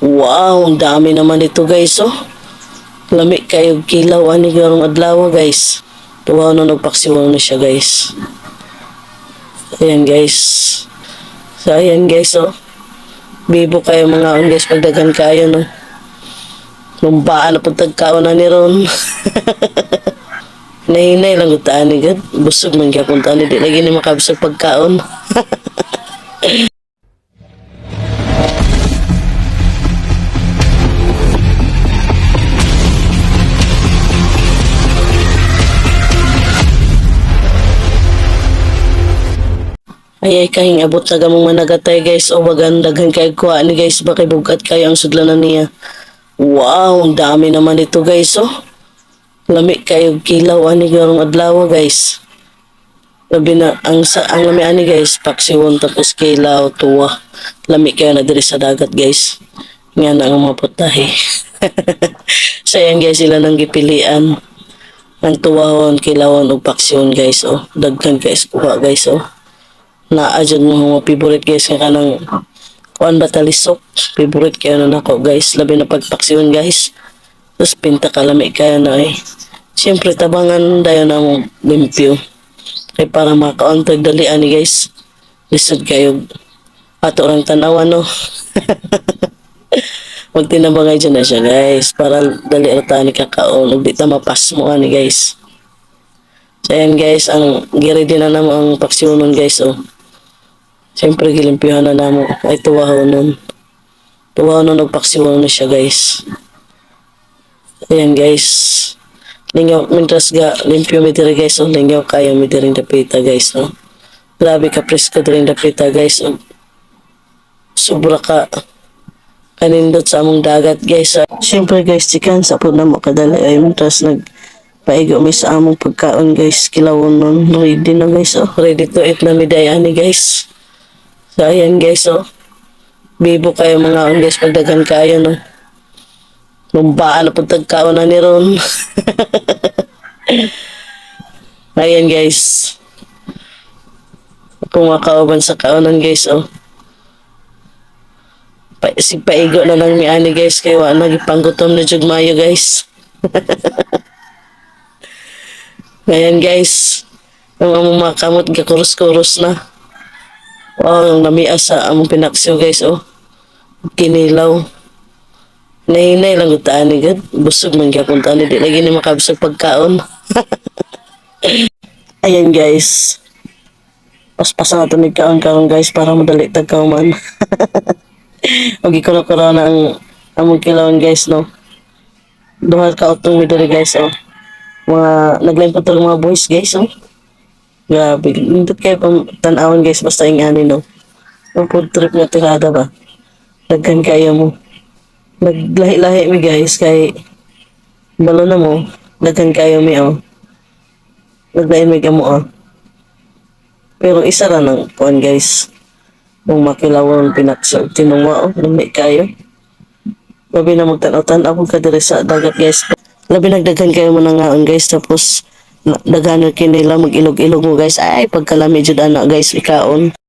Wow, ang dami naman ito guys oh. Lami kayo kilaw ani garong adlaw guys. Tuwa na nagpaksiwang na siya guys. Ayan guys. So ayan guys oh. Bibo kayo mga on guys pagdagan kayo no. Lumbaan na pagtagkaon na ni Ron. Nahinay lang utaan ni God. Busog man kaya kung tani. Di lagi ni makabusog pagkaon. Ay ay kahing abot sa gamong managatay guys o wagan daghan kay kuha ni guys bakay bugat kayo ang sudlanan niya. Wow, ang dami naman ito guys oh. Lami kayo kilaw ani garong adlaw guys. Labi na ang sa ang lami ani guys paksiwon tapos kilaw tuwa. Lami kayo na diri sa dagat guys. Nga na ang mga putahe. Sayang guys sila nang gipilian. Ang tuwahon, kilawon o paksyon guys oh. Daghan guys kuha guys oh naa dyan mo mga favorite guys nga kanang kuan batalisok favorite kayo na nako guys. Labi na pagpaksiyon guys. Tapos pinta kalami kayo na eh siyempre tabangan dayo na mo limpyo. Kay para makauntag dalian ni guys. Lisod kayo. Ato orang tanawan no? Magtinabangay dyan na siya guys. Para dali rata ni kakaon. Ug di ta mapas mo ani guys. So ayan guys, ang giri din na namo ang paksyonon guys oh. Siyempre gilimpihan na namo ay tuwaho nun. Tuwaho nun nagpaksyonon na siya guys. Ayan guys. Lingaw, mintras ga limpyo mi diri guys oh. Lingaw kayo mi diri dapita guys oh. Grabe ka presko diri dapita guys oh. Sobra ka kanindot sa among dagat guys. ah. Siyempre guys, chikan sa po na mo kadali ay mintras nag paigo mi sa among pagkaon guys kilawon nun ready na guys oh ready to eat na mi dayani guys so ayan guys oh. Bibo kayo mga on guys pagdagan kayo no? Lumbaan na pagtagkaon na ni Ron. Ayan guys. Kung makauban sa kaonan guys oh. Pa, si paigo na lang mi ani guys kay wa nagipanggutom na jud mayo guys. Ngayon guys, ang mga kamot gakuros-kuros na. Wow, ang lamia sa among pinaksiw guys, oh. Kinilaw. Nahinay lang utaan ni God. Busog man kung tani. Di lagi ni makabusog pagkaon. Ayan guys. Paspasan natin ni kaon karon guys para madali tagkaw man. Huwag ikuro-kuro na ang among kilawon guys, no. Duha ka utong mi diri guys, oh mga naglain pa mga boys guys oh. Grabe, nindot kayo pang tanawan guys basta yung ano no. Ang food trip na tirada ba. Daghan kayo mo. Naglahi-lahi mi guys kay balo na mo. Daghan kayo mi oh. Naglain mi ka mo oh. Pero isa ra ng kuan guys. Kung makilawon pinaksa tinungwa oh. Lumi kayo. Labi na magtanaw-tanaw ka diri sa dagat guys. Labi nagdagan kayo mo na ngaon guys tapos daghan na kinila mag-ilog-ilog mo guys. Ay pagkalami jud ana guys ikaon